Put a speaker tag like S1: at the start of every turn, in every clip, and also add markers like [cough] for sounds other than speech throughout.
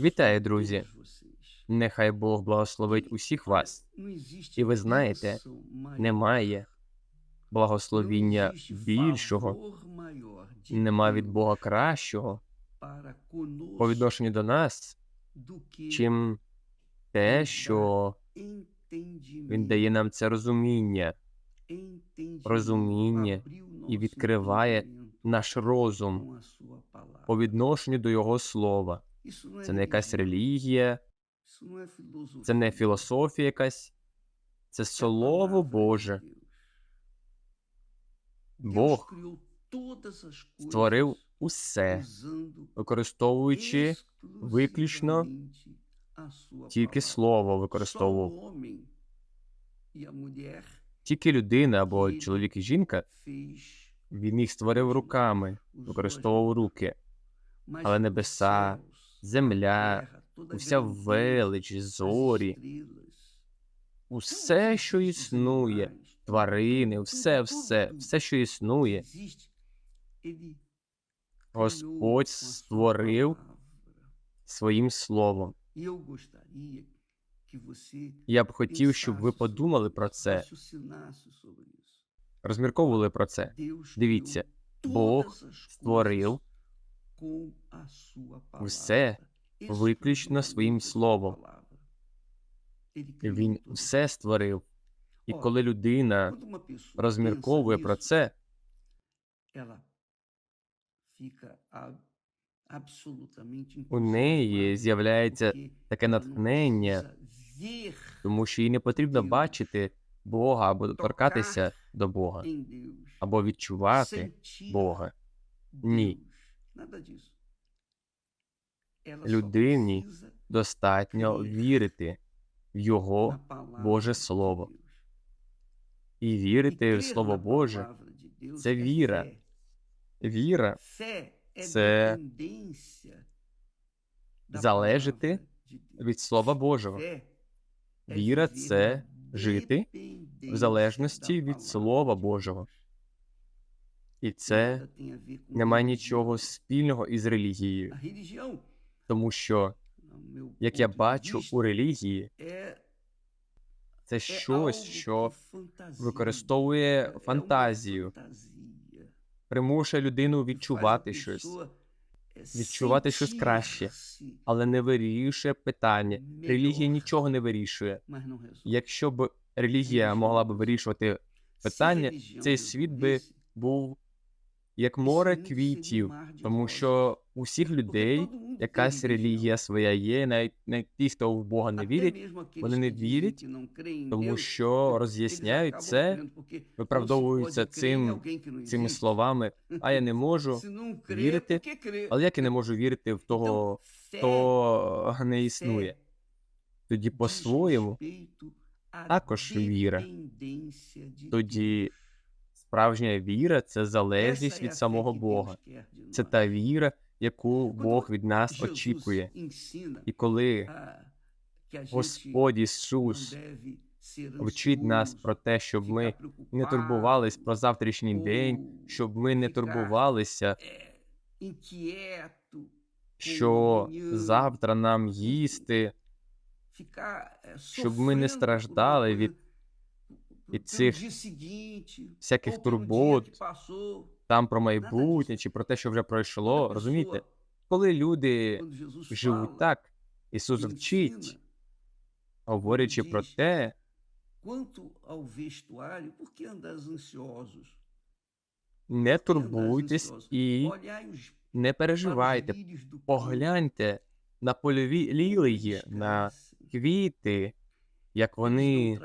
S1: Вітаю, друзі! Нехай Бог благословить усіх вас.
S2: І ви знаєте,
S1: Немає благословіння більшого, нема від Бога кращого по відношенню до нас, чим те, що Він дає нам це розуміння. Розуміння і відкриває наш розум по відношенню до Його слова. Це не якась релігія, це не філософія якась, це Слово Боже. Бог створив усе, використовуючи виключно тільки слово використовував. Тільки людина або чоловік і жінка, він їх створив руками, використовував руки, але небеса, земля, уся велич, зорі, усе, що існує, тварини, все, все, все, що існує, Господь створив своїм словом. Я б хотів, щоб ви подумали про це, розмірковували про це. Дивіться, Бог створив все виключно своїм словом. Він все створив. І коли людина розмірковує про це, у неї з'являється таке натхнення, тому що їй не потрібно бачити Бога або торкатися до Бога, або відчувати Бога. Ні. Людині Достатньо вірити в Його Боже Слово. І вірити в Слово Боже це віра. Віра це залежати від Слова Божого. Віра це жити в залежності від Слова Божого. І це не має нічого спільного із релігією, тому що, як я бачу у релігії, це щось, що використовує фантазію, примушує людину відчувати щось, відчувати щось краще, але не вирішує питання. Релігія нічого не вирішує. Якщо б релігія могла б вирішувати питання, цей світ би був як море квітів, тому що у всіх людей якась релігія своя є, навіть навіть ті, хто в Бога не вірять, вони не вірять, тому що роз'ясняють це, виправдовуються цим цими словами. А я не [laughs] можу вірити, але як я не можу вірити в того, хто не існує? Тоді по-своєму також віра. Тоді справжня віра це залежність від самого Бога. Це та віра, яку Бог від нас очікує. І коли Господь Ісус вчить нас про те, щоб ми не турбувались про завтрашній день, щоб ми не турбувалися, що завтра нам їсти, щоб ми не страждали від від цих всяких турбот, там про майбутнє чи про те, що вже пройшло. Розумієте, коли люди живуть так, Ісус вчить, говорячи про те, не турбуйтесь і не переживайте. Погляньте на польові лілії, на квіти, як вони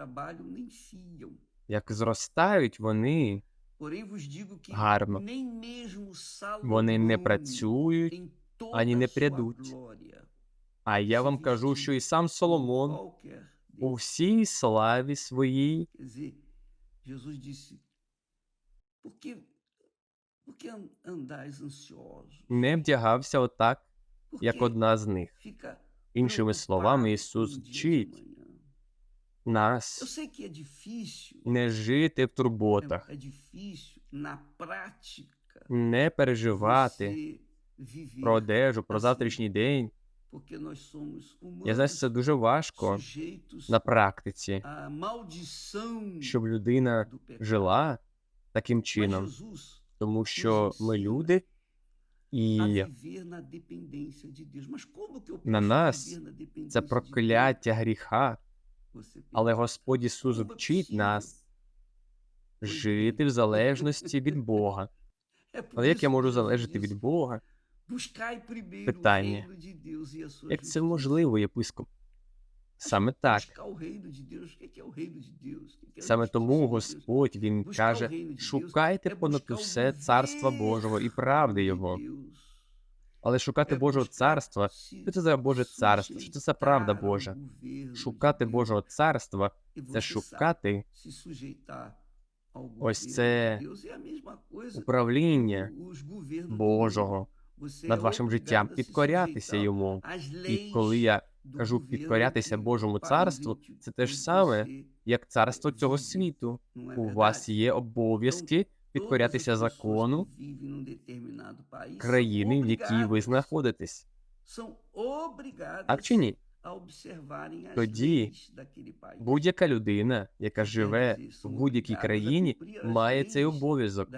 S1: як зростають вони, гарно. Вони не працюють, ані не прядуть. а я вам кажу, що і сам Соломон у всій славі своїй не вдягався отак, як одна з них. Іншими словами, Ісус вчить нас не жити в турботах, не переживати про одежу, про завтрашній день, Я знаю, що це дуже важко на практиці, щоб людина жила таким чином, тому що ми люди, і на нас це прокляття гріха, але. Господь Ісус вчить нас жити в залежності від Бога. Але як я можу залежати від Бога? Питання.
S2: e
S1: Як це можливо, єпископ? Саме так. Саме тому? Господь Він каже: шукайте понад усе царство Божого і правди Його. Але шукати Божого царства, що це за Боже царство, що це за правда Божа? Шукати Божого царства це шукати Ось це управління Божого над вашим життям, підкорятися йому. І коли я кажу підкорятися Божому царству, це те ж саме, як царство цього світу. У вас є обов'язки підкорятися закону країни, в якій ви знаходитесь. Так чи ні? Тоді. Будь-яка людина, яка живе в будь-якій країні, має цей обов'язок.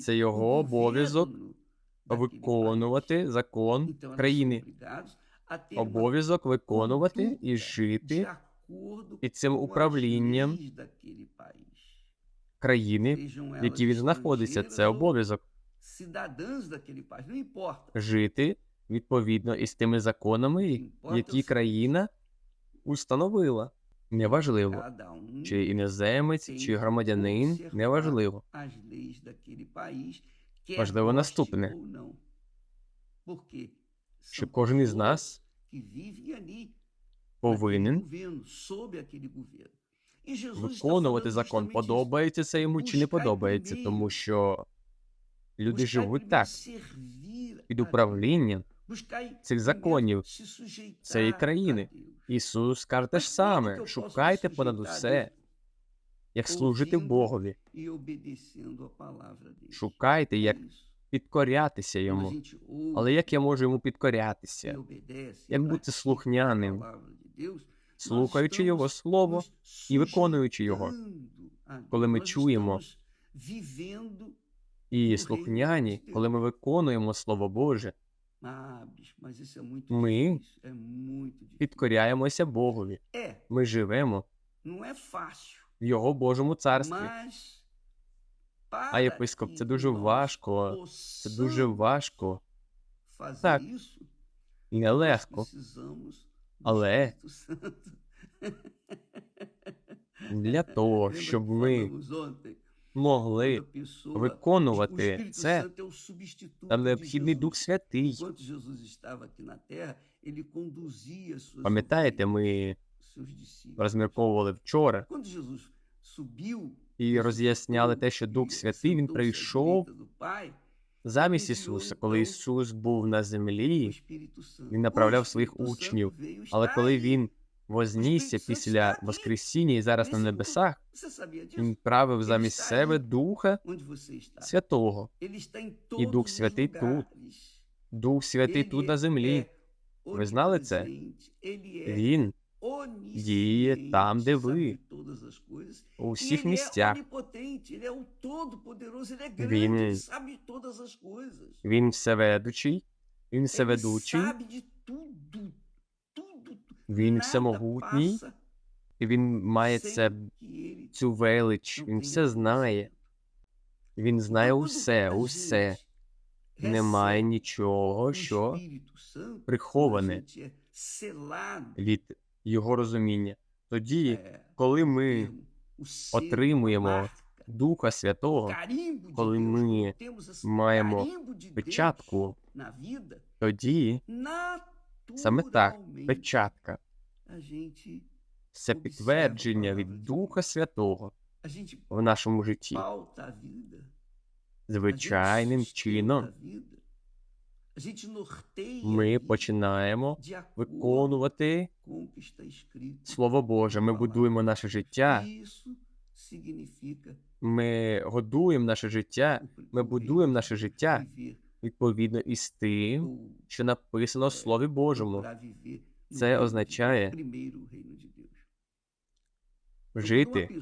S1: Це його обов'язок Виконувати закон країни. Обов'язок виконувати і жити під цим управлінням країни, в якій він знаходиться. Це обов'язок жити відповідно із тими законами, які країна установила. Неважливо,
S2: um
S1: чи іноземець, чи громадянин, неважливо. Важливо наступне. Щоб кожен із нас повинен.
S2: E
S1: виконувати закон. Подобається це йому чи не подобається, тому що люди живуть так, під управлінням цих законів цієї країни. Ісус каже те ж саме: шукайте понад усе, як служити Богові.
S2: E.
S1: Шукайте, як. Підкорятися йому. Але як я можу йому підкорятися, як бути слухняним, слухаючи Його Слово і виконуючи його? Коли ми чуємо І слухняні, коли ми виконуємо Слово Боже, Ми
S2: difícil.
S1: підкоряємося Богові. Ми живемо
S2: é fácil,
S1: в Його Божому царстві. А єпископ, це дуже важко. Це дуже важко, Так. нелегко. Але для того, щоб ми могли виконувати це, нам необхідний Дух Святий. Пам'ятаєте, ми розмірковували вчора і роз'ясняли те, що Дух Святий він прийшов замість Ісуса. Коли Ісус був на землі, Він направляв своїх учнів, але коли він вознісся після Воскресіння і зараз на небесах, він правив замість себе Духа Святого.
S2: І Дух Святий тут.
S1: Дух Святий тут на землі.
S2: Ви знали це?
S1: Він
S2: діє там, де ви.
S1: у всіх місцях.
S2: Він-
S1: Він всеведучий, він всеведучий, він всемогутній, і він має це, цю велич, він все знає. Він знає усе, усе. Немає нічого, що приховане. від його розуміння. Тоді, коли ми отримуємо Духа Святого, коли ми маємо печатку, тоді саме так, печатка, це підтвердження від Духа Святого в нашому житті. Звичайним чином ми починаємо виконувати Слово Боже. Ми будуємо наше життя, ми годуємо наше життя, ми будуємо наше життя відповідно із тим, що написано в Слові Божому. Це означає жити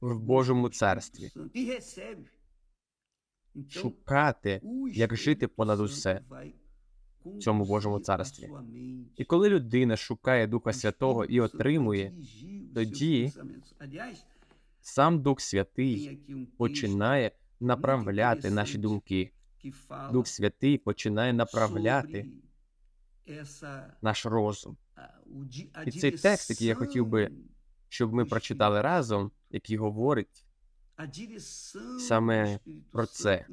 S1: в Божому царстві, шукати, як жити понад усе в цьому Божому царстві. І коли людина шукає Духа Святого і отримує, тоді сам Дух Святий
S2: um
S1: починає направляти наші думки. Дух Святий починає направляти наш розум. І цей текст, який я хотів би, щоб ми прочитали разом, який говорить Саме про це.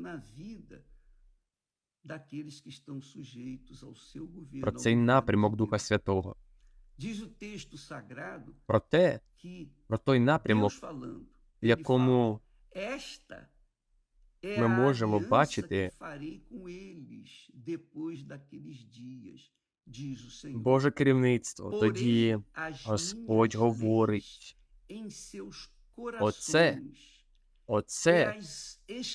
S1: Про цей напрямок Духа Святого, про те, про той напрямок, в якому ми можемо бачити. Боже керівництво. Тоді Господь говорить, Оце, оце,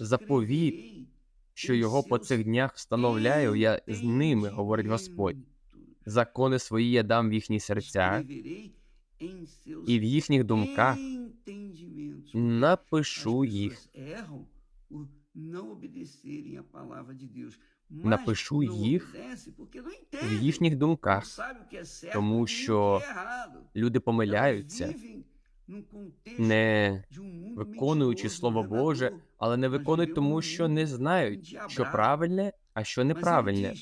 S1: заповіт, що його по цих днях встановляю я з ними, говорить Господь. Закони свої я дам в їхні серця, і в їхніх думках напишу їх. Напишу їх в їхніх думках, тому що люди помиляються, не виконуючи Слово Боже, але не виконують тому, що не знають, що правильне, а що неправильне.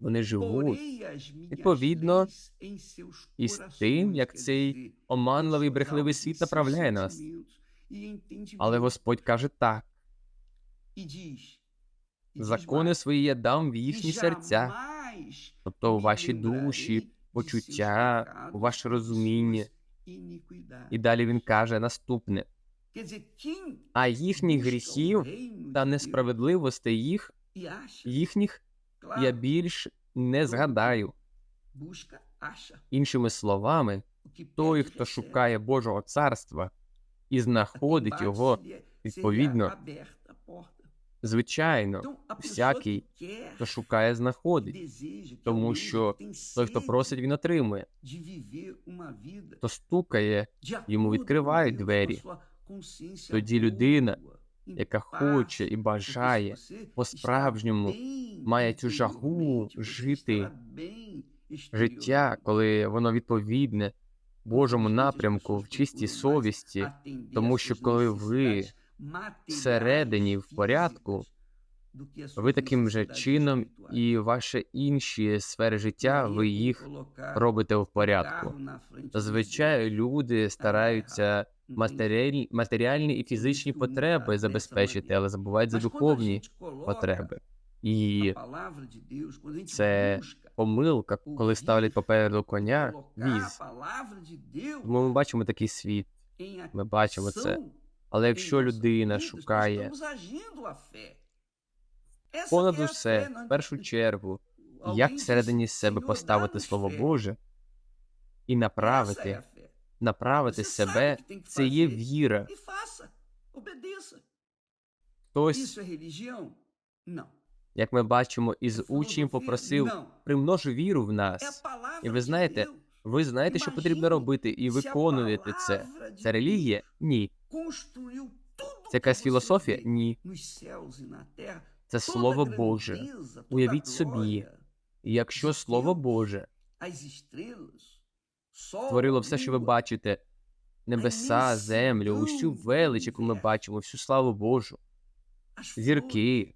S1: Вони живуть відповідно із тим, як цей оманливий брехливий світ направляє нас. Але Господь каже так: закони свої я дам в їхні серця, тобто у ваші душі, почуття, у ваше розуміння. І далі він каже наступне: а їхніх гріхів та несправедливостей їх, їхніх я більш не згадаю. Іншими словами, той, хто шукає Божого царства і знаходить його, відповідно, звичайно, всякий, хто шукає, знаходить, тому що той, хто просить, він отримує, хто стукає, йому відкривають двері. Тоді людина, яка хоче і бажає по-справжньому, має цю жагу жити. життя, коли воно відповідне Божому напрямку в чистій совісті, тому що коли ви всередині в порядку, ви таким же чином і ваші інші сфери життя, ви їх робите в порядку. Зазвичай люди стараються матеріальні, матеріальні і фізичні потреби забезпечити, але забувають за духовні потреби. І це помилка, коли ставлять попереду коня віз. Тому ми бачимо такий світ, ми бачимо це. Але якщо людина шукає понад усе, в першу чергу, як всередині себе поставити Слово Боже і направити, направити себе, це є віра. Хтось, як ми бачимо, із учнів попросив примнож віру в нас. І ви знаєте, ви знаєте, що потрібно робити, і виконуєте це. Це релігія? Ні. Це якась філософія? Ні. Це Слово Боже. Уявіть собі, якщо Слово Боже створило все, що ви бачите, небеса, землю, усю велич, яку ми бачимо, всю славу Божу, зірки,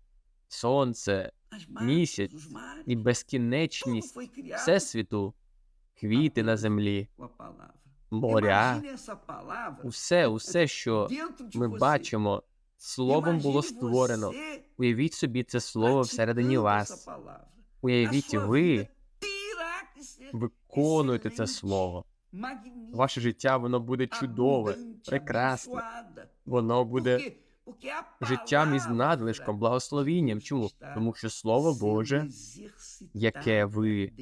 S1: сонце, місяць і безкінечність всесвіту, квіти на землі, моря, усе, усе, що ми бачимо, словом було створено. Уявіть собі це слово всередині вас. Уявіть, ви виконуєте це слово. Ваше життя воно буде чудове, прекрасне. Воно буде життям із надлишком, благословінням. Чому? Тому що Слово Боже, яке ви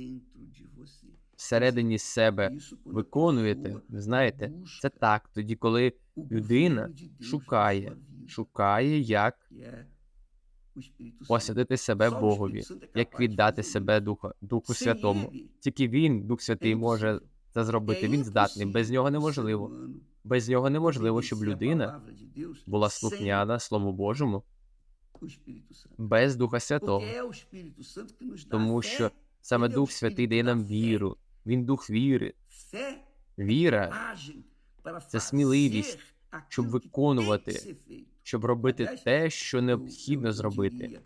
S1: всередині себе виконуєте, ви знаєте, це так, тоді, коли людина шукає, шукає, як посвятити себе Богові, як віддати себе Духу, Духу Святому. Тільки Він, Дух Святий, може це зробити. Він здатний. Без нього неможливо. Без нього неможливо, щоб людина була слухняна Слову Божому без Духа Святого. Тому що саме Дух Святий дає нам віру. Він дух віри. Віра,
S2: це сміливість,
S1: щоб виконувати, щоб робити те, що необхідно зробити.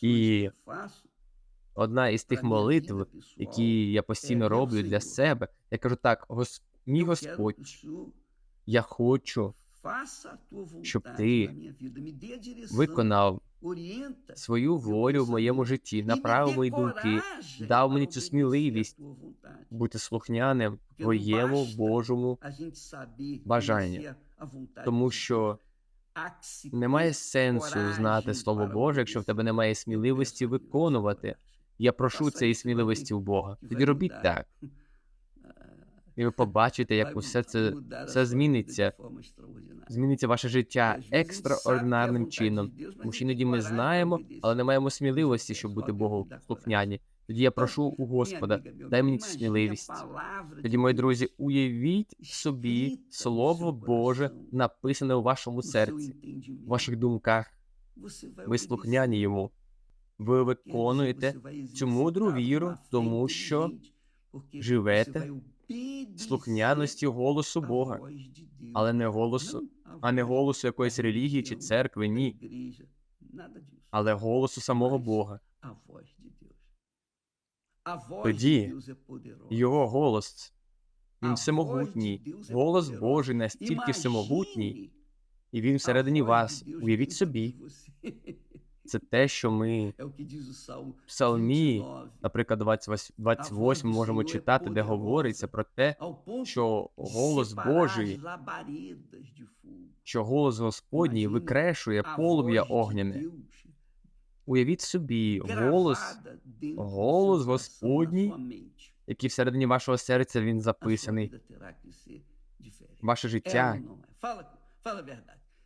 S2: І
S1: Одна із тих молитв, які я постійно роблю для себе, я кажу так: мій Господь, я хочу
S2: щоб ти
S1: виконав свою волю в моєму житті, направив мої думки, дав мені цю сміливість бути слухняним твоєму Божому бажанню. Тому що немає сенсу знати Слово Боже, якщо в тебе немає сміливості виконувати. Я прошу цієї сміливості у Бога. Тоді робіть так. І ви побачите, як усе це все зміниться. Зміниться ваше життя екстраординарним чином. Тому що іноді ми знаємо, але не маємо сміливості, щоб бути Богу слухняні. Тоді я прошу у Господа, дай мені цю сміливість. Тоді, мої друзі, уявіть собі Слово Боже, написане у вашому серці, в ваших думках. Ви слухняні йому. Ви виконуєте цю мудру віру, тому що живете слухняності голосу Бога, але не голосу, а не голосу якоїсь релігії чи церкви, ні, але голосу самого Бога.
S2: Тоді
S1: Його голос, він всемогутній, голос Божий настільки всемогутній, і він всередині вас. Уявіть собі, це те, що ми в Псалмі, наприклад, 28, 28 можемо читати, де говориться про те,
S2: що голос Божий,
S1: що голос Господній викрешує полум'я огняне. Уявіть собі, голос, голос Господній, який всередині вашого серця він записаний. Ваше життя,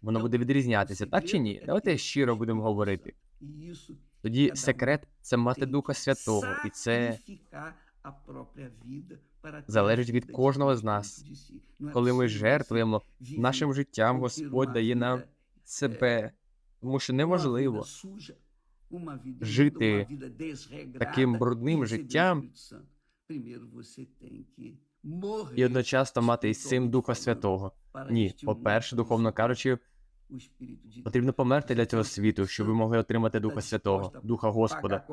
S1: воно буде відрізнятися, так чи ні? Давайте щиро будемо говорити. Тоді секрет це мати Духа Святого, і це залежить від кожного з нас. Коли ми жертвуємо нашим життям, Господь дає нам себе, тому що неможливо
S2: жити
S1: таким брудним життям і одночасно мати із цим Духа Святого. Ні, по-перше, духовно кажучи, потрібно померти для цього світу, щоб ви могли отримати Духа Святого, Духа Господа.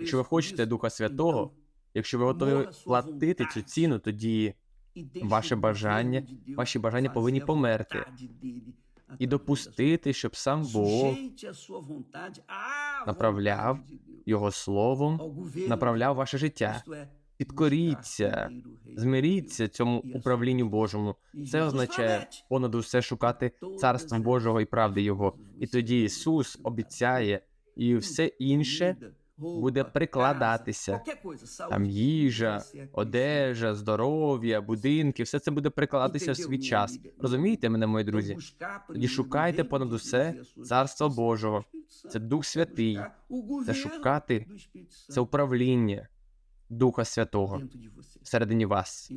S1: Якщо ви хочете Духа Святого, якщо ви готові платити цю ціну, тоді ваше бажання, ваші бажання повинні померти і допустити, щоб сам Бог направляв його словом, направляв ваше життя. Підкоріться, змиріться цьому управлінню Божому. Це означає понад усе шукати царства Божого і правди Його. І тоді Ісус обіцяє, і все інше буде прикладатися. Там їжа, одежа, здоров'я, будинки, все це буде прикладатися в свій час. Розумієте мене, мої друзі? Тоді шукайте понад усе царство Божого. Це Дух Святий, це шукати, це управління Духа Святого всередині вас.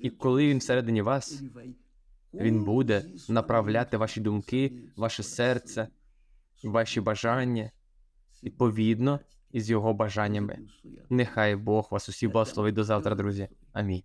S1: І коли він всередині вас, він буде направляти ваші думки, ваше серце, ваші бажання. Відповідно із його бажаннями. Нехай Бог вас усіх благословить. До завтра, друзі. Амінь.